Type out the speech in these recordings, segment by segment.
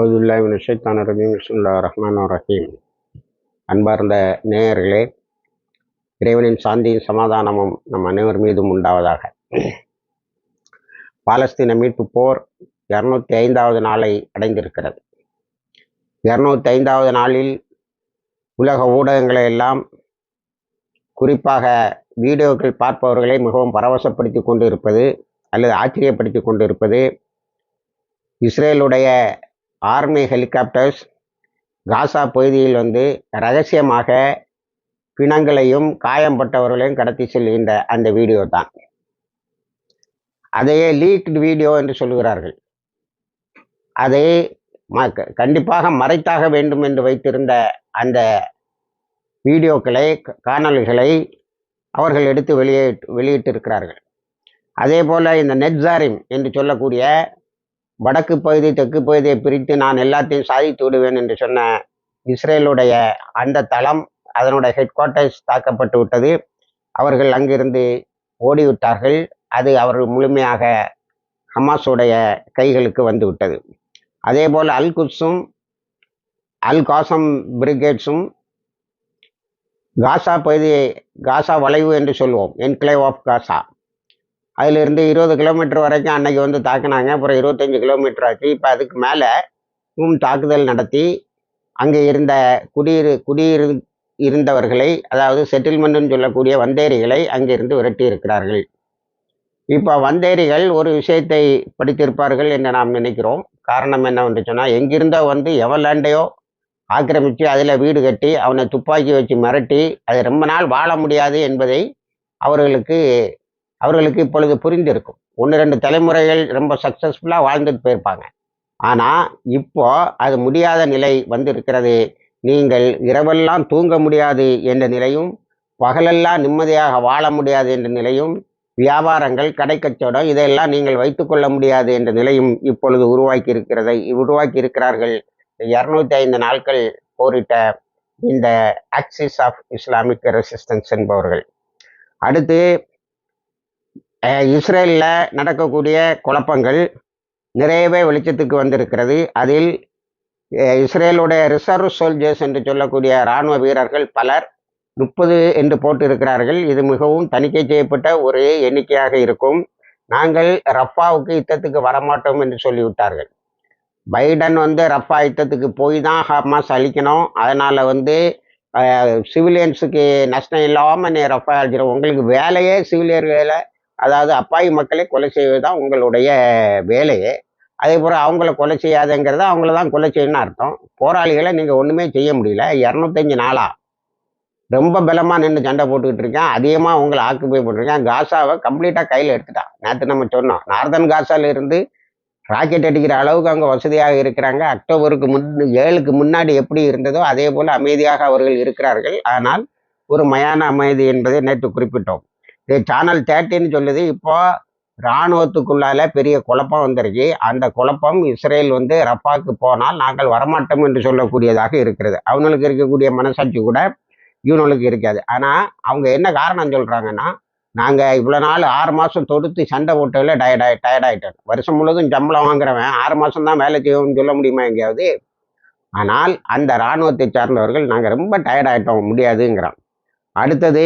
அவுதுல்லாஹின் ஷைத்தான் ரஜீம். ரஹ்மான் ரஹீம். அன்பார்ந்த நேயர்களே இறைவனின் சாந்தியும் சமாதானமும் நம் அனைவர் மீதும் உண்டாவதாக. பாலஸ்தீன மீட்பு போர் இரநூத்தி ஐந்தாவது நாளை அடைந்திருக்கிறது. இரநூத்தி ஐந்தாவது நாளில் உலக ஊடகங்களை எல்லாம் குறிப்பாக வீடியோக்கள் பார்ப்பவர்களை மிகவும் பரவசப்படுத்தி கொண்டு இருப்பது அல்லது ஆச்சரியப்படுத்தி கொண்டு இருப்பது இஸ்ரேலுடைய ஆர்மி ஹெலிகாப்டர்ஸ் காசா பகுதியில் வந்து ரகசியமாக பிணங்களையும் காயம்பட்டவர்களையும் கடத்தி செல்கின்ற அந்த வீடியோ தான். அதையே லீக்டு வீடியோ என்று சொல்லுகிறார்கள். அதை ம கண்டிப்பாக மறைத்தாக வேண்டும் என்று வைத்திருந்த அந்த வீடியோக்களை காணொலிகளை அவர்கள் எடுத்து வெளியே வெளியிட்டிருக்கிறார்கள். அதே போல் இந்த நெட்ஜாரிம் என்று சொல்லக்கூடிய வடக்கு பகுதி தெற்கு பகுதியை பிரித்து நான் எல்லாத்தையும் சாதித்து விடுவேன் என்று சொன்ன இஸ்ரேலுடைய அந்த தளம் அதனுடைய ஹெட் குவார்ட்டர்ஸ் தாக்கப்பட்டு விட்டது. அவர்கள் அங்கிருந்து ஓடிவிட்டார்கள். அது அவர்கள் முழுமையாக ஹமாஸுடைய கைகளுக்கு வந்து விட்டது. அதே போல் அல் குட்ஸும் அல் காசம் பிரிகேட்ஸும் காசா பகுதியை காசா வளைவு என்று சொல்லுவோம் என்க்ளேவ் ஆஃப் காசா. அதிலிருந்து இருபது கிலோமீட்டர் வரைக்கும் அன்னைக்கு வந்து தாக்குனாங்க. அப்புறம் இருபத்தஞ்சி கிலோமீட்டர் ஆச்சு. இப்போ அதுக்கு மேலே தாக்குதல் நடத்தி அங்கே இருந்த குடியிரு குடியிரு இருந்தவர்களை அதாவது செட்டில்மெண்ட்னு சொல்லக்கூடிய வந்தேரிகளை அங்கிருந்து விரட்டி இருக்கிறார்கள். இப்போ வந்தேரிகள் ஒரு விஷயத்தை படித்திருப்பார்கள் என்று நாம் நினைக்கிறோம். காரணம் என்னவென்று சொன்னால் எங்கிருந்தோ வந்து எவர்லாண்டையோ ஆக்கிரமித்து அதில் வீடு கட்டி அவனை துப்பாக்கி வச்சு மிரட்டி அது ரொம்ப நாள் வாழ முடியாது என்பதை அவர்களுக்கு அவர்களுக்கு இப்பொழுது புரிந்திருக்கும். ஒன்று ரெண்டு தலைமுறைகள் ரொம்ப சக்ஸஸ்ஃபுல்லாக வாழ்ந்துட்டு போயிருப்பாங்க. ஆனால் இப்போ அது முடியாத நிலை வந்திருக்கிறது. நீங்கள் இரவெல்லாம் தூங்க முடியாது என்ற நிலையும் பகலெல்லாம் நிம்மதியாக வாழ முடியாது என்ற நிலையும் வியாபாரங்கள் கடை கச்சோடம் இதையெல்லாம் நீங்கள் வைத்துக்கொள்ள முடியாது என்ற நிலையும் இப்பொழுது உருவாக்கி இருக்கிறதை உருவாக்கி இருக்கிறார்கள் இரநூத்தி ஐந்து நாட்கள் போரிட்ட இந்த ஆக்சிஸ் ஆஃப் இஸ்லாமிக் ரெசிஸ்டன்ஸ் என்பவர்கள். அடுத்து இஸ்ரேலில் நடக்கக்கூடிய குழப்பங்கள் நிறையவே வெளிச்சத்துக்கு வந்திருக்கிறது. அதில் இஸ்ரேலுடைய ரிசர்வ் சோல்ஜர்ஸ் என்று சொல்லக்கூடிய இராணுவ வீரர்கள் பலர் முப்பது என்று போட்டிருக்கிறார்கள். இது மிகவும் தணிக்கை செய்யப்பட்ட ஒரு எண்ணிக்கையாக இருக்கும். நாங்கள் ரஃபாவுக்கு யுத்தத்துக்கு வரமாட்டோம் என்று சொல்லிவிட்டார்கள். பைடன் வந்து ரஃபா யுத்தத்துக்கு போய் தான் ஹமாஸ் அழிக்கணும். அதனால் வந்து சிவிலியன்ஸுக்கு நஷ்டம் இல்லாமல் நீ ரஃபா அழிச்சிடும் உங்களுக்கு வேலையே சிவிலியர்களை அதாவது அப்பாவி மக்களை கொலை செய்வது தான் உங்களுடைய வேலையே. அதே போல் அவங்கள கொலை செய்யாதுங்கிறத அவங்கள தான் கொலை செய்யணும்னு அர்த்தம். போராளிகளை நீங்கள் ஒன்றுமே செய்ய முடியல. இரநூத்தஞ்சு நாளா ரொம்ப பலமாக நின்று சண்டை போட்டுக்கிட்டு இருக்கேன். அதிகமாக உங்களை ஆக்குப்பை பண்ணிருக்கேன். காசாவை கம்ப்ளீட்டாக கையில் எடுத்துட்டான். நேற்று நம்ம சொன்னோம். நார்தன் காசால இருந்து ராக்கெட் அடிக்கிற அளவுக்கு அவங்க வசதியாக இருக்கிறாங்க. அக்டோபருக்கு முன் ஏழுக்கு முன்னாடி எப்படி இருந்ததோ அதே போல் அமைதியாக அவர்கள் இருக்கிறார்கள். ஆனால் ஒரு மயான அமைதி என்பதை நேற்று குறிப்பிட்டோம். சேனல் தேர்ட்டின்னு சொல்லுது. இப்போ இராணுவத்துக்குள்ளால பெரிய குழப்பம் வந்திருக்கு. அந்த குழப்பம் இஸ்ரேல் வந்து ரப்பாக்கு போனால் நாங்கள் வரமாட்டோம் என்று சொல்லக்கூடியதாக இருக்கிறது. அவங்களுக்கு இருக்கக்கூடிய மனசாட்சி கூட இவனுக்கு இருக்காது. ஆனால் அவங்க என்ன காரணம் சொல்கிறாங்கன்னா நாங்கள் இவ்வளோ நாள் ஆறு மாதம் தொடுத்து சண்டை போட்டதில் டயர்டாய் டயர்டாயிட்டோம் வருஷம் முழுவதும் சம்பளம் வாங்குறவன் ஆறு மாதம் தான் வேலை செய்வோம்னு சொல்ல முடியுமா எங்கேயாவது? ஆனால் அந்த இராணுவத்தை சார்ந்தவர்கள் நாங்கள் ரொம்ப டயர்டாயிட்டோம் முடியாதுங்கிறோம் அடுத்தது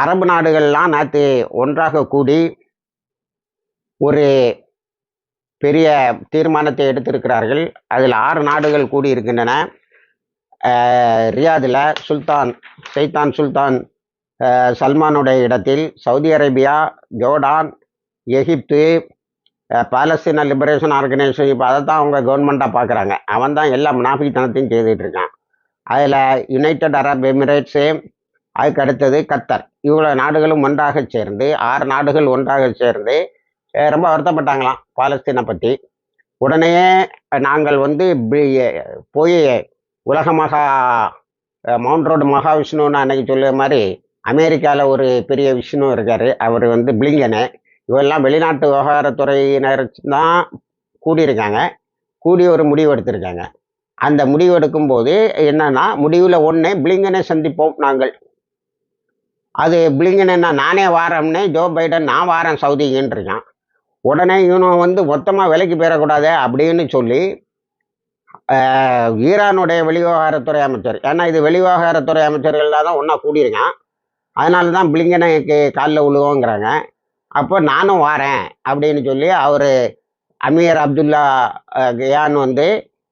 அரபு நாடுகள்லாம் நேற்று ஒன்றாக கூடி ஒரு பெரிய தீர்மானத்தை எடுத்திருக்கிறார்கள். அதில் ஆறு நாடுகள் கூடி இருக்கின்றன ரியாதில் சுல்தான் சைத்தான் சுல்தான் சல்மானுடைய இடத்தில் சவுதி அரேபியா ஜோர்டான் எகிப்து பாலஸ்தீன லிபரேஷன் ஆர்கனைசேஷன் இப்போ அதை தான் அவங்க கவர்மெண்ட்டாக பார்க்குறாங்க அவன் தான் எல்லா முனாஃபித்தனத்தையும் செய்துட்டு இருக்கான். அதில் யுனைடெட் அரப் எமிரேட்ஸு அதுக்கு அடுத்தது கத்தர். இவ்வளோ நாடுகளும் ஒன்றாக சேர்ந்து ஆறு நாடுகள் ஒன்றாக சேர்ந்து ரொம்ப வருத்தப்பட்டாங்களாம் பாலஸ்தீனை பற்றி உடனே நாங்கள் வந்து போய் உலக மகா மவுண்ட் ரோடு மகாவிஷ்ணுன்னு அன்னைக்கு சொல்லுற மாதிரி அமெரிக்காவில் ஒரு பெரிய விஷ்ணு இருக்கார். அவர் வந்து பிளிங்கனு. இவெல்லாம் வெளிநாட்டு விவகாரத்துறையினர் தான் கூடியிருக்காங்க. கூடி ஒரு முடிவு எடுத்திருக்காங்க. அந்த முடிவு எடுக்கும்போது என்னன்னா முடிவில் ஒன்று பிளிங்கனை சந்திப்போம் நாங்கள். அது பிளிங்கன் என்ன நானே வாரம்னே ஜோ பைடன் நான் வாரேன் சவுதிங்கன்னு உடனே இவனும் வந்து மொத்தமாக விலைக்கு பெறக்கூடாது அப்படின்னு சொல்லி ஈரானுடைய வெளிவிவகாரத்துறை அமைச்சர் ஏன்னா இது வெளிவிவகாரத்துறை அமைச்சர்கள்லாம் தான் ஒன்றா கூடியிருக்கான். அதனால தான் பிளிங்கனுக்கு காலில் விழுவோங்கிறாங்க அப்போ நானும் வாரேன் அப்படின்னு சொல்லி அவர் அமீர் அப்துல்லா கயான் கியான் வந்து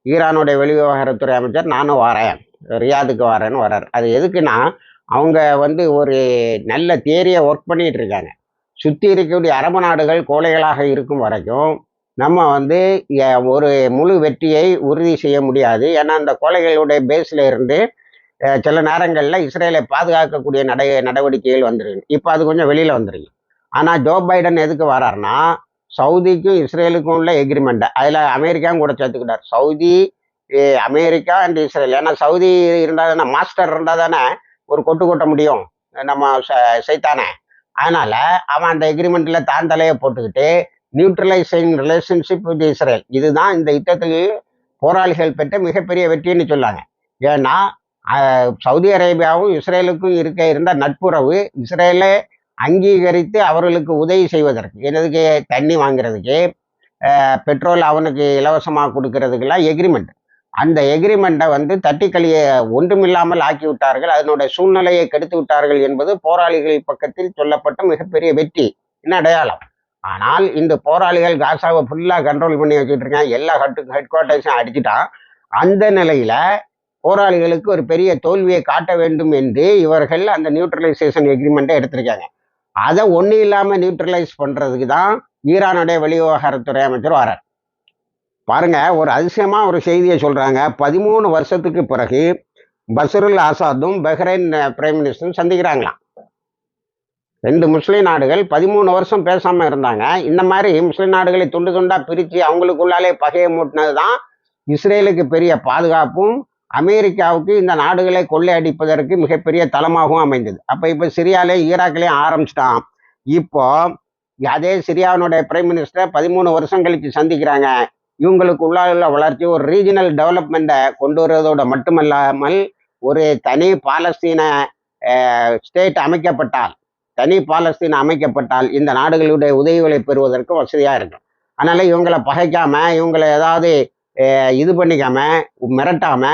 ஈரானுடைய வெளிவிவகாரத்துறை அமைச்சர் நானும் வாரேன். ரியாதுக்கு வரேன்னு வர்றார். அது எதுக்குன்னா அவங்க வந்து ஒரு நல்ல தேரியை ஒர்க் பண்ணிகிட்டு இருக்காங்க. சுற்றி இருக்கக்கூடிய அரபு நாடுகள் கோழைகளாக இருக்கும் வரைக்கும் நம்ம வந்து ஒரு முழு வெற்றியை உறுதி செய்ய முடியாது. ஏன்னா அந்த கோழைகளுடைய பேஸில் இருந்து சில நேரங்களில் இஸ்ரேலை பாதுகாக்கக்கூடிய நடை நடவடிக்கைகள் வந்துருக்கு இப்போ அது கொஞ்சம் வெளியில் வந்துருக்கு ஆனால் ஜோ பைடன் எதுக்கு வராருன்னா சவுதிக்கும் இஸ்ரேலுக்கும் உள்ள எக்ரிமெண்ட் அதில் அமெரிக்காவும் கூட சேர்த்துக்கிட்டார். Saudi America and Israel. ஏன்னா சவுதி இருந்தால் தானே மாஸ்டர் இருந்தால் தானே ஒரு கொட்டு கொட்ட முடியும். நம்ம ச- சைத்தானே. அதனால் அவன் அந்த எக்ரிமெண்ட்டில் தான் தலையை போட்டுக்கிட்டு நியூட்ரலைசிங் ரிலேஷன்ஷிப் வித் இஸ்ரேல் இதுதான் இந்த யுத்தத்தில் போராளிகள் பெற்ற மிகப்பெரிய வெற்றின்னு சொல்லாங்க. ஏன்னா சவுதி அரேபியாவும் இஸ்ரேலுக்கும் இருக்க இருந்த நட்புறவு இஸ்ரேலை அங்கீகரித்து அவர்களுக்கு உதவி செய்வதற்கு என்னதுக்கு தண்ணி வாங்குறதுக்கு பெட்ரோல் அவனுக்கு இலவசமாக கொடுக்கறதுக்கெல்லாம் எக்ரிமெண்ட் அந்த எக்ரிமெண்ட்டை வந்து தட்டிக்கலியை ஒன்றுமில்லாமல் ஆக்கி விட்டார்கள் அதனுடைய சூழ்நிலையை கெடுத்து விட்டார்கள் என்பது போராளிகள் பக்கத்தில் சொல்லப்பட்ட மிகப்பெரிய வெற்றி என்ன அடையாளம்? ஆனால் இந்த போராளிகள் காசாவை ஃபுல்லாக கண்ட்ரோல் பண்ணி வச்சுட்டு இருக்காங்க. எல்லா ஹெட் ஹெட் குவார்ட்டர்ஸும் அடிச்சுட்டான். அந்த நிலையில் போராளிகளுக்கு ஒரு பெரிய தோல்வியை காட்ட வேண்டும் என்று இவர்கள் அந்த நியூட்ரலைசேஷன் எக்ரிமெண்ட்டை எடுத்திருக்காங்க. அதை ஒன்றும் இல்லாமல் நியூட்ரலைஸ் பண்ணுறதுக்கு தான் ஈரானுடைய வெளிவிவகாரத்துறை அமைச்சர் வரார் பாருங்க ஒரு அதிசயமா ஒரு செய்தியை சொல்றாங்க. பதிமூணு வருஷத்துக்கு பிறகு பசருல் ஆசாத்தும் பஹ்ரைன் பிரைம் மினிஸ்டரும் சந்திக்கிறாங்களாம். ரெண்டு முஸ்லீம் நாடுகள் பதிமூணு வருஷம் பேசாம இருந்தாங்க. இந்த மாதிரி முஸ்லீம் நாடுகளை துண்டு துண்டா பிரித்து அவங்களுக்குள்ளாலே பகையை மூட்டினது தான் இஸ்ரேலுக்கு பெரிய பாதுகாப்பும் அமெரிக்காவுக்கு இந்த நாடுகளை கொள்ளையடிப்பதற்கு மிகப்பெரிய தளமாகவும் அமைந்தது. அப்போ இப்போ சிரியாலே ஈராக்லையும் ஆரம்பிச்சிட்டான். இப்போ அதே சிரியாவினுடைய பிரைம் மினிஸ்டரை பதிமூணு வருஷம் கழித்து சந்திக்கிறாங்க. இவங்களுக்கு உள்ள வளர்ச்சி ஒரு ரீஜனல் டெவலப்மெண்ட்டை கொண்டு வருவதோட மட்டுமல்லாமல் ஒரு தனி பாலஸ்தீன ஸ்டேட் அமைக்கப்பட்டால் தனி பாலஸ்தீன் அமைக்கப்பட்டால் இந்த நாடுகளுடைய உதவிகளை பெறுவதற்கு வசதியாக இருக்கும். அதனால இவங்களை பகைக்காம இவங்களை ஏதாவது இது பண்ணிக்காம மிரட்டாம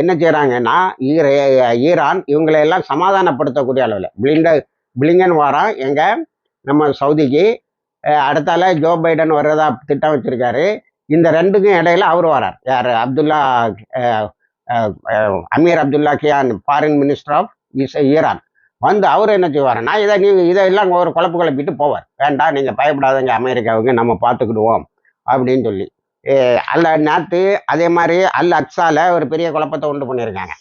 என்ன செய்கிறாங்கன்னா ஈரான் இவங்களை எல்லாம் சமாதானப்படுத்தக்கூடிய அளவில். பிளிண்ட பிளிங்கன் வாரம் எங்கள் நம்ம சவுதிக்கு அடுத்தால ஜோ பைடன் வர்றதா திட்டம் வச்சிருக்காரு. இந்த ரெண்டுக்கும் இடையில அவர் வரார். யார்? Abdullah Amir Abdullah Kian foreign minister of is Iran வந்து அவர் என்ன செய்வாருன்னா இதை நீங்கள் இதெல்லாம் ஒரு குழப்பு குழப்பிட்டு போவார். வேண்டாம் நீங்கள் பயப்படாதங்க அமெரிக்காவுக்கு நம்ம பார்த்துக்கிடுவோம். அப்படின்னு சொல்லி. அல்ல நேற்று அதே மாதிரி அல் அக்ஸால ஒரு பெரிய குழப்பத்தை உண்டு பண்ணியிருக்காங்க.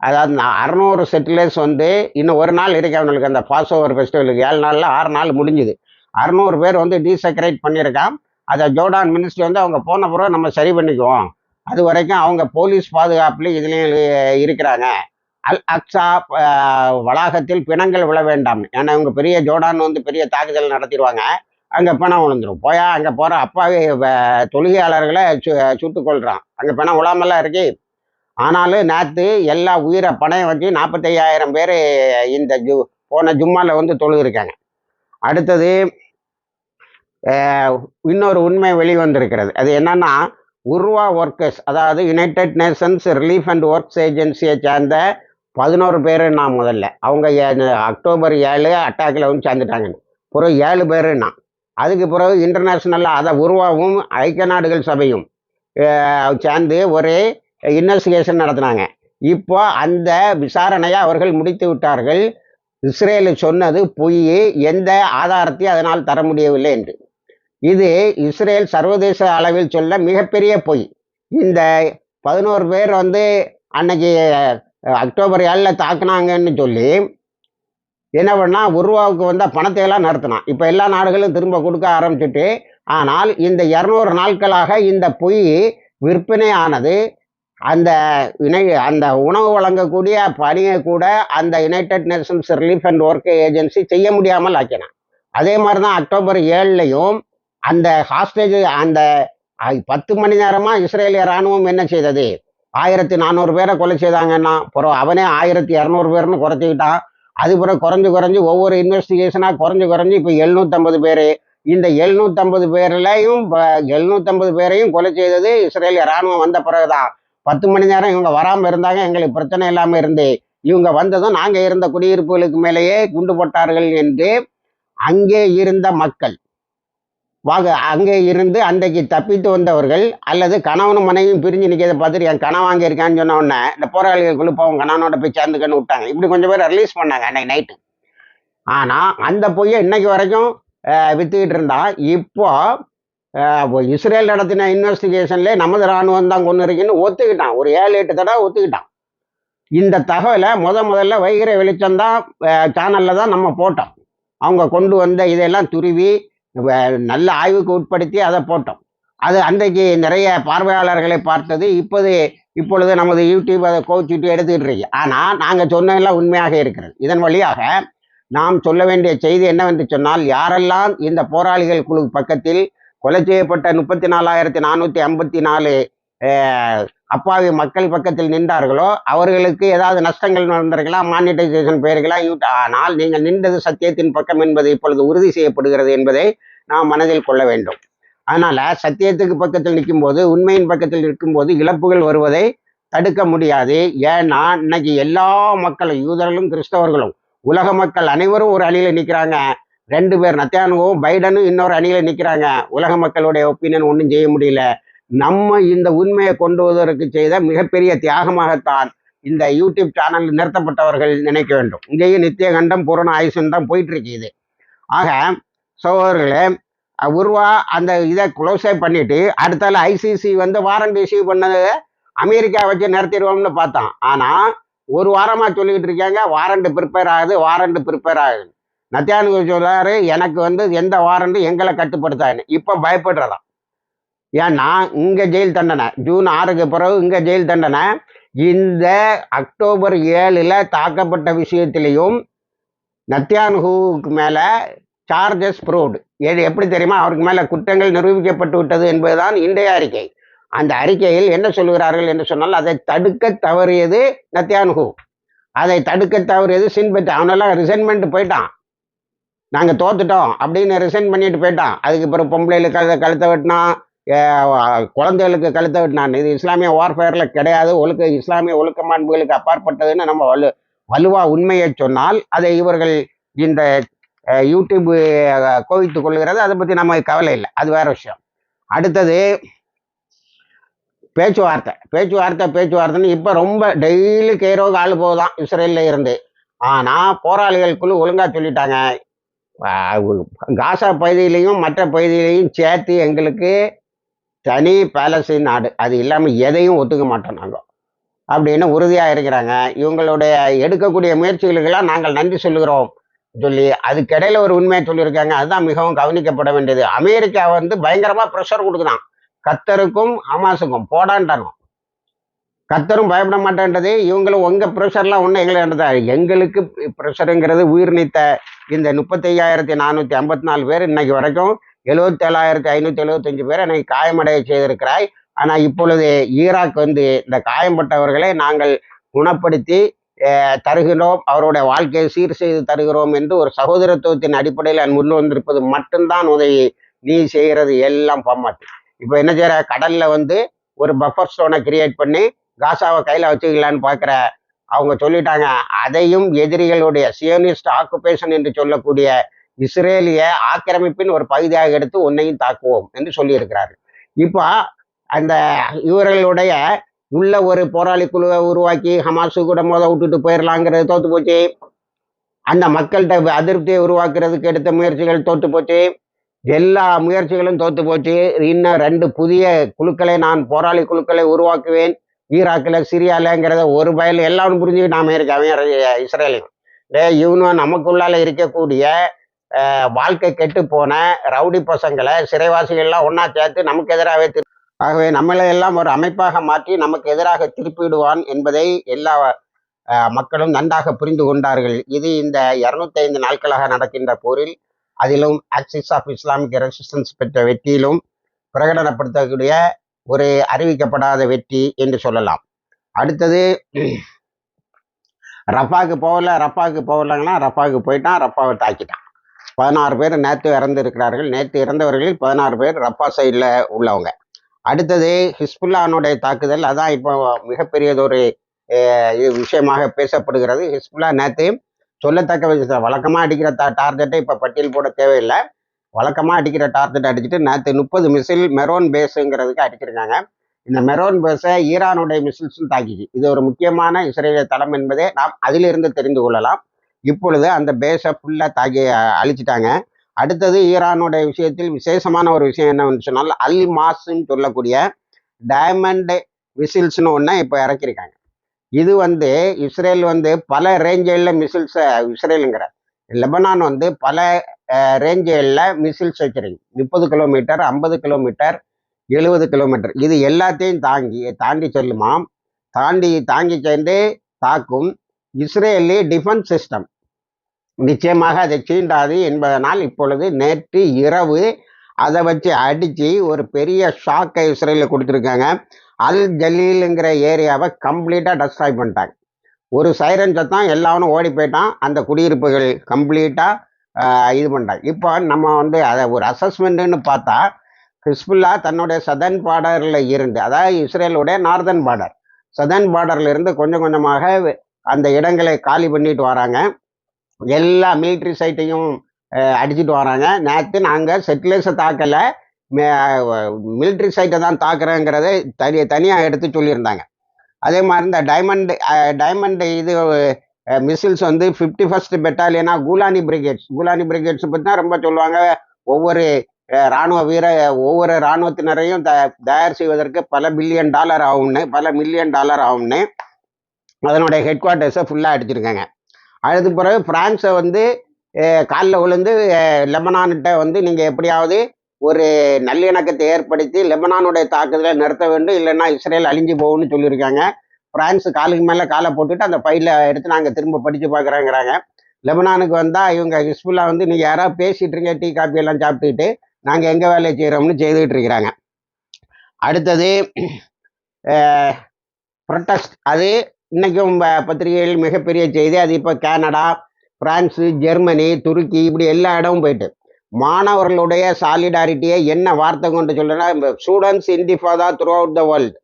அதாவது நான் அறநூறு செட்டிலர்ஸ் வந்து இன்னும் ஒரு நாள் இருக்கு அவங்களுக்கு அந்த பாஸ் ஓவர் ஃபெஸ்டிவலுக்கு ஏழு நாளில் ஆறு நாள் முடிஞ்சுது. அறநூறு பேர் வந்து டீசெக்ரேட் பண்ணியிருக்கான். அதை ஜோர்டான் மினிஸ்ட்ரி வந்து அவங்க போன பிறகு நம்ம சரி பண்ணிக்குவோம். அது வரைக்கும் அவங்க போலீஸ் பாதுகாப்புல இதுலேயும் இருக்கிறாங்க. அல் அக்ஸா வளாகத்தில் பிணங்கள் விழ வேண்டாம். ஏன்னா இவங்க பெரிய ஜோர்டான் வந்து பெரிய தாக்குதல் நடத்திடுவாங்க. அங்கே பிணம் விழுந்துடும் போயா அங்கே போகிற அப்பாவி தொழுகையாளர்களை சு சுட்டு கொள்கிறான் அங்கே பிணம் விழாமலாம் இருக்கு. ஆனாலும் நேற்று எல்லா உயிரை பணையை வச்சு நாற்பத்தையாயிரம் பேர் இந்த ஜு போன ஜும்மாவில் வந்து தொழுகிருக்காங்க அடுத்தது இன்னொரு உண்மை வெளிவந்திருக்கிறது. அது என்னன்னா உருவா ஒர்க்கர்ஸ் அதாவது United Nations relief and works ஏஜென்சியை சேர்ந்த பதினோரு பேர் நான் முதல்ல. அவங்க அக்டோபர் ஏழு அட்டாக்கில் வந்து சேர்ந்துட்டாங்க. பிறகு ஏழு பேர் நான். அதுக்கு பிறகு இன்டர்நேஷ்னலாக அதை உருவாவும் ஐக்கிய நாடுகள் சபையும் சேர்ந்து ஒரு இன்வெஸ்டிகேஷன் நடத்தினாங்க. இப்போ அந்த விசாரணையை அவர்கள் முடித்து விட்டார்கள். இஸ்ரேலு சொன்னது பொய் எந்த ஆதாரத்தையும் அதனால் தர முடியவில்லை என்று. இது இஸ்ரேல் சர்வதேச அளவில் சொல்ல மிகப்பெரிய பொய். இந்த பதினோரு பேர் வந்து அன்னைக்கு அக்டோபர் ஏழில் தாக்குனாங்கன்னு சொல்லி என்ன பண்ணால் உருவாவுக்கு வந்த பணத்தை எல்லாம் நிறுத்தினான் இப்போ எல்லா நாடுகளும் திரும்ப கொடுக்க ஆரம்பிச்சுட்டு ஆனால் இந்த இரநூறு நாட்களாக இந்த பொய் விற்பனை ஆனது அந்த இணை அந்த உணவு வழங்கக்கூடிய பணியை கூட அந்த United Nations relief and work agency செய்ய முடியாமல் ஆக்கினான் அதே மாதிரி தான் அக்டோபர் ஏழுலையும் அந்த ஹாஸ்டேஜ் அந்த பத்து மணி நேரமாக இஸ்ரேலிய ராணுவம் என்ன செய்தது? ஆயிரத்தி நானூறு பேரை கொலை செய்தாங்கன்னா அப்புறம் அவனே ஆயிரத்தி இரநூறு பேர்னு குறைச்சிக்கிட்டான் அது பிறகு குறைஞ்சு குறைஞ்சி ஒவ்வொரு இன்வெஸ்டிகேஷனாக குறைஞ்சு குறைஞ்சி இப்போ எழுநூற்றம்பது பேர். இந்த எழுநூத்தம்பது பேர்லையும் எழுநூத்தம்பது பேரையும் கொலை செய்தது இஸ்ரேலிய ராணுவம் வந்த பிறகுதான். பத்து மணி நேரம் இவங்க வராமல் இருந்தாங்க எங்களுக்கு பிரச்சனை இல்லாமல் இருந்து. இவங்க வந்ததும் நாங்கள் இருந்த குடியிருப்புகளுக்கு மேலேயே குண்டு போட்டார்கள் என்று அங்கே இருந்த மக்கள் வாங்க அங்கே இருந்து அன்றைக்கு தப்பித்து வந்தவர்கள் அல்லது கணவனும் மனைவியும் பிரிஞ்சு நிற்கிறத பார்த்துட்டு என் கணவன் வாங்க இருக்கான்னு சொன்ன உடனே இந்த போராளிகள் போவோம் கணவனோட போய் சேர்ந்துக்கன்னு விட்டாங்க. இப்படி கொஞ்சம் பேர் ரிலீஸ் பண்ணாங்க அன்னைக்கு நைட்டு ஆனால் அந்த பொய்யை இன்னைக்கு வரைக்கும் வித்துக்கிட்டு இருந்தா இப்போ இஸ்ரேல் நடத்தின இன்வெஸ்டிகேஷன்லேயே நமது ராணுவம் தான் கொண்டு இருக்குன்னு ஒத்துக்கிட்டான். ஒரு ஏழு எட்டு தடவை ஒத்துக்கிட்டான். இந்த தகவலை முத முதல்ல வைகிற வெளிச்சம் தான் சேனலில் தான் நம்ம போட்டோம். அவங்க கொண்டு வந்த இதெல்லாம் துருவி நல்ல ஆய்வுக்கு உட்படுத்தி அதை போட்டோம். அது அன்றைக்கு நிறைய பார்வையாளர்களை பார்த்தது இப்போது இப்பொழுது நமது யூடியூப் அதை கோச்சிட்டு எடுத்துக்கிட்டு இருக்கு. ஆனால் நாங்கள் சொன்னதெல்லாம் உண்மையாக இருக்கிறது. இதன் வழியாக நாம் சொல்ல வேண்டிய செய்தி என்னவென்று சொன்னால் யாரெல்லாம் இந்த போராளிகள் குழு பக்கத்தில் கொலை செய்யப்பட்ட முப்பத்தி நாலாயிரத்தி நானூற்றி ஐம்பத்தி நாலு அப்பாவி மக்கள் பக்கத்தில் நின்றார்களோ அவர்களுக்கு ஏதாவது நஷ்டங்கள் நடந்திருக்கலாம் மானிட்டைசேஷன் பெயர்களாம் ஆனால் நீங்கள் நின்றது சத்தியத்தின் பக்கம் என்பது இப்பொழுது உறுதி செய்யப்படுகிறது என்பதை நாம் மனதில் கொள்ள வேண்டும். அதனால சத்தியத்துக்கு பக்கத்தில் நிற்கும்போது உண்மையின் பக்கத்தில் இருக்கும்போது இழப்புகள் வருவதை தடுக்க முடியாது. ஏன்னா இன்னைக்கு எல்லா மக்களும் யூதர்களும் கிறிஸ்தவர்களும் உலக மக்கள் அனைவரும் ஒரு அணியில் நிற்கிறாங்க ரெண்டு பேர் நத்தியானுவும் பைடனும் இன்னொரு அணியில் நிற்கிறாங்க உலக மக்களுடைய ஒப்பீனியன் ஒன்றும் செய்ய முடியல. நம்ம இந்த உண்மையை கொண்டு வருவதற்கு செய்த மிகப்பெரிய தியாகமாகத்தான் இந்த யூடியூப் சேனல் நிறுத்தப்பட்டவர்கள் நினைக்க வேண்டும். இங்கேயும் நித்திய கண்டம் பூரண ஆயுஷன் தான் போயிட்டுருக்கு இது ஆக சகோதரர்களே உருவா அந்த இதை க்ளோஸே பண்ணிட்டு அடுத்தால ஐசிசி வந்து வாரண்ட் இஷ்யூ பண்ணது அமெரிக்கா வச்சு நிறுத்திடுவோம்னு பார்த்தோம் ஆனால் ஒரு வாரமாக சொல்லிக்கிட்டு இருக்காங்க வாரண்ட் ப்ரிப்பேர் ஆகுது வாரண்ட் ப்ரிப்பேர் ஆகுது. நத்தியானு சொல்றாரு எனக்கு வந்து எந்த வாரண்ட் எங்களை கட்டுப்படுத்தான்னு இப்போ பயப்படுறதா ஏன்னா இங்கே ஜெயில் தண்டனை. ஜூன் ஆறுக்கு பிறகு இங்கே ஜெயில் தண்டனை. இந்த அக்டோபர் ஏழில் தாக்கப்பட்ட விஷயத்திலையும் நத்தியான்ஹூவுக்கு மேலே சார்ஜஸ் ப்ரூவ்டு எது எப்படி தெரியுமா? அவருக்கு மேலே குற்றங்கள் நிரூபிக்கப்பட்டு விட்டது என்பதுதான் இன்றைய அறிக்கை. அந்த அறிக்கையில் என்ன சொல்கிறார்கள் என்று சொன்னால் அதை தடுக்க தவறியது நத்தியான்ஹூ அதை தடுக்க தவறியது சின்பெட் அவனெல்லாம் ரிசைன்மெண்ட் போயிட்டான். நாங்கள் தோத்துட்டோம் அப்படின்னு ரிசைன் பண்ணிட்டு போயிட்டான். அதுக்கு பிறகு பொம்பளைகளுக்கு கழுத கழுத்தை வெட்டினான். குழந்தைகளுக்கு கழுத்தை நான் இது இஸ்லாமிய வார்ஃபேரில் கிடையாது. ஒழுக்க இஸ்லாமிய ஒழுக்க மாண்புகளுக்கு அப்பாற்பட்டதுன்னு நம்ம வலு வலுவாக உண்மையை சொன்னால் அதை இவர்கள் இந்த யூடியூப் கோவித்துக் கொள்கிறது அதை பற்றி நம்ம கவலை இல்லை. அது வேற விஷயம். அடுத்தது பேச்சுவார்த்தை. பேச்சுவார்த்தை பேச்சுவார்த்தைன்னு இப்போ ரொம்ப டெய்லி கெய்ரோக்கு ஆள் போதான் இஸ்ரேலில் இருந்து. ஆனால் போராளிகளுக்குள்ளே ஒழுங்காக சொல்லிட்டாங்க. காசா பகுதியிலையும் மற்ற பகுதியிலையும் சேர்த்து எங்களுக்கு தனி பேலஸ்தீன் நாடு. அது இல்லாமல் எதையும் ஒத்துக்க மாட்டோம் நாங்கள் அப்படின்னு உறுதியாக இருக்கிறாங்க. இவங்களுடைய எடுக்கக்கூடிய முயற்சிகளுக்கெல்லாம் நாங்கள் நன்றி சொல்லுகிறோம் சொல்லி அதுக்கிடையில ஒரு உண்மையை சொல்லியிருக்காங்க. அதுதான் மிகவும் கவனிக்கப்பட வேண்டியது. அமெரிக்கா வந்து பயங்கரமாக ப்ரெஷர் கொடுக்குதான். கத்தருக்கும் ஹமாஸுக்கும் போடான்ட்டானோ கத்தரும் பயப்பட மாட்டேன்றது. இவங்களும் உங்க ப்ரெஷர்லாம் ஒன்றும் எங்களை எங்களுக்கு ப்ரெஷருங்கிறது உயிர் நீத்த இந்த முப்பத்தையாயிரத்தி நானூற்றி ஐம்பத்தி நாலு பேர் இன்னைக்கு வரைக்கும் எழுபத்தேழாயிரத்தி ஐநூற்றி எழுபத்தஞ்சு பேர் எனக்கு காயமடைய செய்திருக்கிறாய். ஆனால் இப்பொழுது ஈராக் வந்து இந்த காயம்பட்டவர்களை நாங்கள் குணப்படுத்தி தருகிறோம் அவருடைய வாழ்க்கையை சீர் செய்து தருகிறோம் என்று ஒரு சகோதரத்துவத்தின் அடிப்படையில் முன் வந்திருப்பது மட்டும்தான் உதவி நீ செய்கிறது. எல்லாம் பம்மாட்டு இப்போ என்ன செய்யற கடல்ல வந்து ஒரு பஃபர் ஸ்டோனை கிரியேட் பண்ணி காசாவை கையில் வச்சுக்கலான்னு பார்க்குற அவங்க சொல்லிட்டாங்க. அதையும் எதிரிகளுடைய சியோனிஸ்ட் ஆக்குபேஷன் என்று சொல்லக்கூடிய இஸ்ரேலிய ஆக்கிரமிப்பின் ஒரு பகுதியாக எடுத்து உன்னையும் தாக்குவோம் என்று சொல்லியிருக்கிறார்கள். இப்போ அந்த இவர்களுடைய உள்ள ஒரு போராளி குழுவை உருவாக்கி ஹமாசு கூட மோத விட்டுட்டு போயிடலாங்கிறது தோத்து போச்சு. அந்த மக்கள்கிட்ட அதிருப்தியை உருவாக்குறதுக்கு எடுத்த முயற்சிகள் தோத்து போச்சு. எல்லா முயற்சிகளும் தோத்து போச்சு. இன்னும் ரெண்டு புதிய குழுக்களை நான் போராளி குழுக்களை உருவாக்குவேன். ஈராக்கில் சிரியாலங்கிறத ஒரு பயல் எல்லாரும் புரிஞ்சுக்கிட்டு அமெரிக்கா அவன் இஸ்ரேலையும் டே இவனும் நமக்குள்ளால இருக்கக்கூடிய வாழ்க்கை கெட்டு போன ரவுடி பசங்களை சிறைவாசிகள்லாம் ஒன்றா சேர்த்து நமக்கு எதிராகவே திரு ஆகவே நம்மளை எல்லாம் ஒரு அமைப்பாக மாற்றி நமக்கு எதிராக திருப்பிவிடுவான் என்பதை எல்லா மக்களும் நன்றாக புரிந்து கொண்டார்கள். இது இந்த இருநூத்தைந்து நாட்களாக நடக்கின்ற போரில் அதிலும் ஆக்சிஸ் ஆஃப் இஸ்லாமிக் ரெசிஸ்டன்ஸ் பெற்ற வெற்றியிலும் பிரகடனப்படுத்தக்கூடிய ஒரு அறிவிக்கப்படாத வெற்றி என்று சொல்லலாம். அடுத்தது ரஃபாக்கு போகல ரஃபாக்கு போகலங்கன்னா ரஃபாக்கு போயிட்டான் ரஃபாவை தாக்கிட்டான். பதினாறு பேர் நேற்று இறந்து இருக்கிறார்கள் நேற்று இறந்தவர்களில் பதினாறு பேர் ரப்பா சைடில் உள்ளவங்க. அடுத்தது ஹிஸ்புல்லானுடைய தாக்குதல் அதான் இப்போ மிகப்பெரியதொரு இது விஷயமாக பேசப்படுகிறது. ஹிஸ்புல்லா நேற்று சொல்லத்தக்க விஷயம் வழக்கமாக அடிக்கிற தா டார்கெட்டை இப்போ பட்டியல் போட தேவையில்லை. வழக்கமாக அடிக்கிற டார்கெட் அடிச்சுட்டு நேற்று முப்பது மிசில் மெரோன் பேஸுங்கிறதுக்கு அடிச்சிருக்காங்க. இந்த மெரோன் பேஸை ஈரானுடைய மிசில்ஸும் தாக்கிச்சு இது ஒரு முக்கியமான இஸ்ரேலிய தளம் என்பதை நாம் அதிலிருந்து தெரிந்து கொள்ளலாம். இப்பொழுது அந்த பேஸை ஃபுல்லாக தாக்கி அழிச்சிட்டாங்க. அடுத்தது ஈரானுடைய விஷயத்தில் விசேஷமான ஒரு விஷயம் என்னன்னு சொன்னால் அல் மாஸ்ன்னு சொல்லக்கூடிய டைமண்ட் மிசில்ஸ்னு ஒன்று இப்போ இறக்கியிருக்காங்க. இது வந்து இஸ்ரேல் வந்து பல ரேஞ்சுகளில் மிசில்ஸை இஸ்ரேலுங்கிற லெபனான் வந்து பல ரேஞ்சில் மிசில்ஸ் வச்சுருக்கு முப்பது கிலோமீட்டர் ஐம்பது கிலோமீட்டர் எழுபது கிலோமீட்டர் இது எல்லாத்தையும் தாங்கி தாண்டி செல்லுமாம். தாண்டி தாங்கி சேர்ந்து தாக்கும் இஸ்ரேலி டிஃபென்ஸ் சிஸ்டம் நிச்சயமாக அதை சீண்டாது என்பதனால் இப்பொழுது நேற்று இரவு அதை வச்சு அடித்து ஒரு பெரிய ஷாக்கை இஸ்ரேலில் கொடுத்துருக்காங்க. அல் ஜலீலுங்கிற ஏரியாவை கம்ப்ளீட்டாக டெஸ்ட்ராய் பண்ணிட்டாங்க. ஒரு சைரன் சத்தம் எல்லாரும் ஓடி போயிட்டான். அந்த குடியிருப்புகள் கம்ப்ளீட்டாக இது பண்ணிட்டாங்க. இப்போ நம்ம வந்து அதை ஒரு அசஸ்மெண்ட்டுன்னு பார்த்தா ஹிஸ்புல்லா தன்னுடைய சதன் பார்டரில் இருந்து அதாவது இஸ்ரேலுடைய நார்தன் பார்டர் சதன் பார்டர்ல இருந்து கொஞ்சம் கொஞ்சமாக அந்த இடங்களை காலி பண்ணிட்டு வராங்க. எல்லா மிலிட்ரி சைட்டையும் அடிச்சிட்டு வராங்க. நேற்று நாங்கள் செட்டிலேஸை தாக்கலை. மிலிட்ரி சைட்டை தான் தாக்குறேங்கிறத தனி தனியாக எடுத்து சொல்லியிருந்தாங்க. அதே மாதிரி இந்த டைமண்ட் டைமண்ட் இது மிசில்ஸ் வந்து ஃபிஃப்டி ஃபஸ்ட் பெட்டாலியனா கூலானி பிரிகேட்ஸ் கூலானி பிரிகேட்ஸ் பற்றி தான் ரொம்ப சொல்லுவாங்க. ஒவ்வொரு இராணுவ ராணுவ வீர ஒவ்வொரு இராணுவத்தினரையும் த தயார் செய்வதற்கு பல பில்லியன் டாலர் ஆகும்னு பல மில்லியன் டாலர் ஆகும்னு. அதனுடைய ஹெட் குவார்ட்டர்ஸை ஃபுல்லாக அடிச்சிருக்காங்க. அதுக்கு பிறகு பிரான்ஸை வந்து காலில் விழுந்து லெபனான்கிட்ட வந்து நீங்கள் எப்படியாவது ஒரு நல்லிணக்கத்தை ஏற்படுத்தி லெபனானுடைய தாக்குதலை நிறுத்த வேண்டும். இல்லைன்னா இஸ்ரேல் அழிஞ்சு போகும்னு சொல்லியிருக்காங்க. பிரான்ஸ் காலுக்கு மேலே காலை போட்டுட்டு அந்த ஃபைலை எடுத்து நாங்கள் திரும்ப படித்து பார்க்குறோங்கிறாங்க லெபனானுக்கு வந்தால் இவங்க ஹிஸ்புல்லா வந்து நீங்கள் யாராவது பேசிகிட்டு இருங்க டீ காப்பி எல்லாம் சாப்பிட்டுக்கிட்டு நாங்கள் எங்கே வேலையை செய்கிறோம்னு செய்துக்கிட்டு இருக்கிறாங்க. அடுத்தது ப்ரொட்டஸ்ட் அது இன்றைக்கும் ப- பத்திரிகையில் மிகப்பெரிய செய்தி அது இப்போ கனடா பிரான்ஸு ஜெர்மனி துருக்கி இப்படி எல்லா இடமும் போயிட்டு. மாணவர்களுடைய சாலிடாரிட்டியை என்ன வார்த்தை கொண்டு சொல்றேன்னா students intifada throughout the world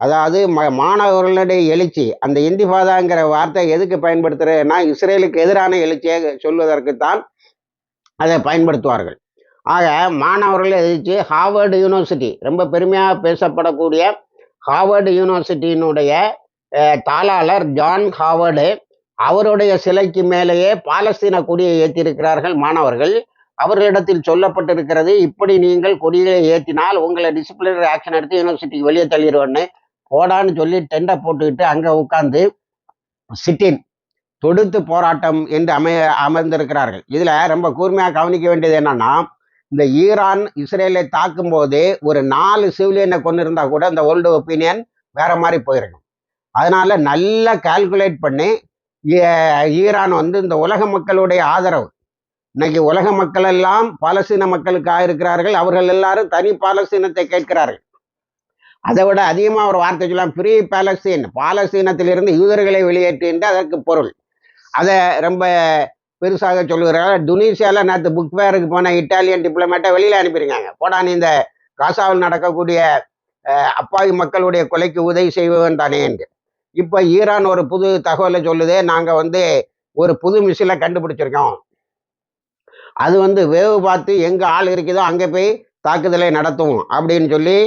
அதாவது ம- மாணவர்களுடைய எழுச்சி. அந்த இந்திஃபாதாங்கிற வார்த்தை எதுக்கு பயன்படுத்துகிறேன்னா இஸ்ரேலுக்கு எதிரான எழுச்சியை சொல்வதற்குத்தான் அதை பயன்படுத்துவார்கள். ஆக மாணவர்கள் எழுச்சி ஹார்வர்டு யூனிவர்சிட்டி ரொம்ப பெருமையாக பேசப்படக்கூடிய ஹார்வர்டு யூனிவர்சிட்டியினுடைய தாளாளர் ஜான் ஹாவர்டு அவருடைய சிலைக்கு மேலேயே பாலஸ்தீன கொடியை ஏற்றியிருக்கிறார்கள் மாணவர்கள். அவர்களிடத்தில் சொல்லப்பட்டிருக்கிறது இப்படி நீங்கள் கொடியை ஏற்றினால் உங்களை டிசிப்ளினரி ஆக்ஷன் எடுத்து யூனிவர்சிட்டிக்கு வெளியே தள்ளிடுவோன்னு. போடான்னு சொல்லி டெண்டை போட்டுக்கிட்டு அங்கே உட்காந்து சிட்டின் தொடுத்து போராட்டம் என்று அமைய அமர்ந்திருக்கிறார்கள். இதில் ரொம்ப கூர்மையாக கவனிக்க வேண்டியது என்னன்னா இந்த ஈரான் இஸ்ரேலை தாக்கும் போது ஒரு நாலு சிவிலியனை கொண்டு இருந்தா கூட இந்த வேர்ல்டு ஒப்பீனியன் வேற மாதிரி போயிருக்கும். அதனால நல்லா கால்குலேட் பண்ணி ஈரான் வந்து இந்த உலக மக்களுடைய ஆதரவு. இன்னைக்கு உலக மக்கள் எல்லாம் பாலஸ்தீன மக்களுக்காக இருக்கிறார்கள் அவர்கள் எல்லாரும் தனி பாலஸ்தீனத்தை கேட்கிறார்கள். அதை விட அதிகமாக ஒரு வார்த்தை சொல்லலாம் ஃப்ரீ பாலஸ்தீன் பாலஸ்தீனத்திலிருந்து யூதர்களை வெளியேற்று என்று அதற்கு பொருள். அதை ரொம்ப பெருசாக சொல்லுகிறார்கள். துனிசியாவில் நேற்று புக் ஃபேருக்கு போன இட்டாலியன் டிப்ளமேட்டை வெளியில் அனுப்பியிருக்காங்க. போடா நீ இந்த காசாவில் நடக்கக்கூடிய அப்பாவி மக்களுடைய கொலைக்கு உதவி செய்வன் தானே என்று. இப்போ ஈரான் ஒரு புது தகவலை சொல்லுது. நாங்கள் வந்து ஒரு புது மிஷினை கண்டுபிடிச்சிருக்கோம். அது வந்து வேவு பார்த்து எங்கே ஆள் இருக்குதோ அங்கே போய் தாக்குதலை நடத்தும் அப்படின்னு சொல்லி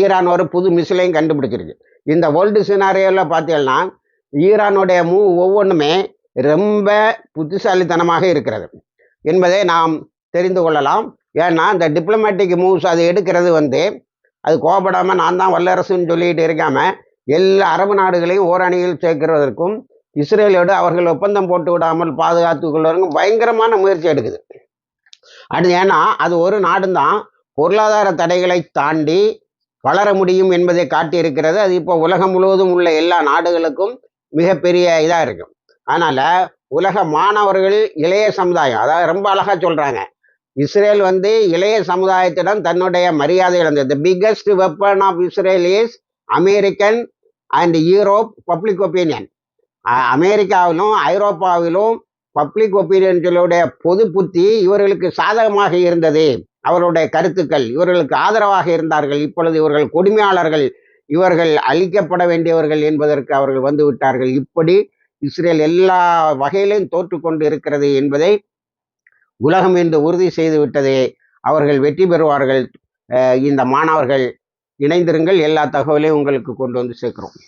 ஈரான் ஒரு புது மிஷிலையும் கண்டுபிடிச்சிருக்கு. இந்த வேர்ல்டு சினாரியோவில் பார்த்தீங்கன்னா ஈரானுடைய மூவ் ஒவ்வொன்றுமே ரொம்ப புத்திசாலித்தனமாக இருக்கிறது என்பதை நாம் தெரிந்து கொள்ளலாம். ஏன்னா இந்த டிப்ளமேட்டிக் மூவ்ஸ் அது எடுக்கிறது வந்து அது கோபப்படாமல் நான் தான் வல்லரசுன்னு சொல்லிட்டு இருக்காமல் எல்லா அரபு நாடுகளையும் ஓரணியில் சேர்க்கிறதற்கும் இஸ்ரேலோடு அவர்கள் ஒப்பந்தம் போட்டு விடாமல் பாதுகாத்துக் கொள்வதற்கும் பயங்கரமான முயற்சி எடுக்குது. அடுத்து ஏன்னா அது ஒரு நாடுதான். பொருளாதார தடைகளை தாண்டி வளர முடியும் என்பதை காட்டியிருக்கிறது. அது இப்போ உலகம் முழுவதும் உள்ள எல்லா நாடுகளுக்கும் மிகப்பெரிய இதாக இருக்கும் அதனால் உலக மாணவர்கள் இளைய சமுதாயம் அதாவது ரொம்ப அழகாக சொல்கிறாங்க இஸ்ரேல் வந்து இளைய சமுதாயத்திடம் தன்னுடைய மரியாதை இழந்தது. The biggest weapon of Israel is American and Europe public opinion அமெரிக்காவிலும் ஐரோப்பாவிலும் பப்ளிக் ஒப்பீனியன்களுடைய பொது புத்தி இவர்களுக்கு சாதகமாக இருந்தது. அவருடைய கருத்துக்கள் இவர்களுக்கு ஆதரவாக இருந்தார்கள். இப்பொழுது இவர்கள் கொடுமையாளர்கள். இவர்கள் அழிக்கப்பட வேண்டியவர்கள் என்பதற்கு அவர்கள் வந்து விட்டார்கள். இப்படி இஸ்ரேல் எல்லா வகையிலும் தோற்றுக்கொண்டு இருக்கிறது என்பதை உலகம் என்று உறுதி செய்து விட்டதே. அவர்கள் வெற்றி பெறுவார்கள். இந்த மாணவர்கள் இணைந்திருங்கள். எல்லா தகவலையும் உங்களுக்கு கொண்டு வந்து சேர்க்குறோம்.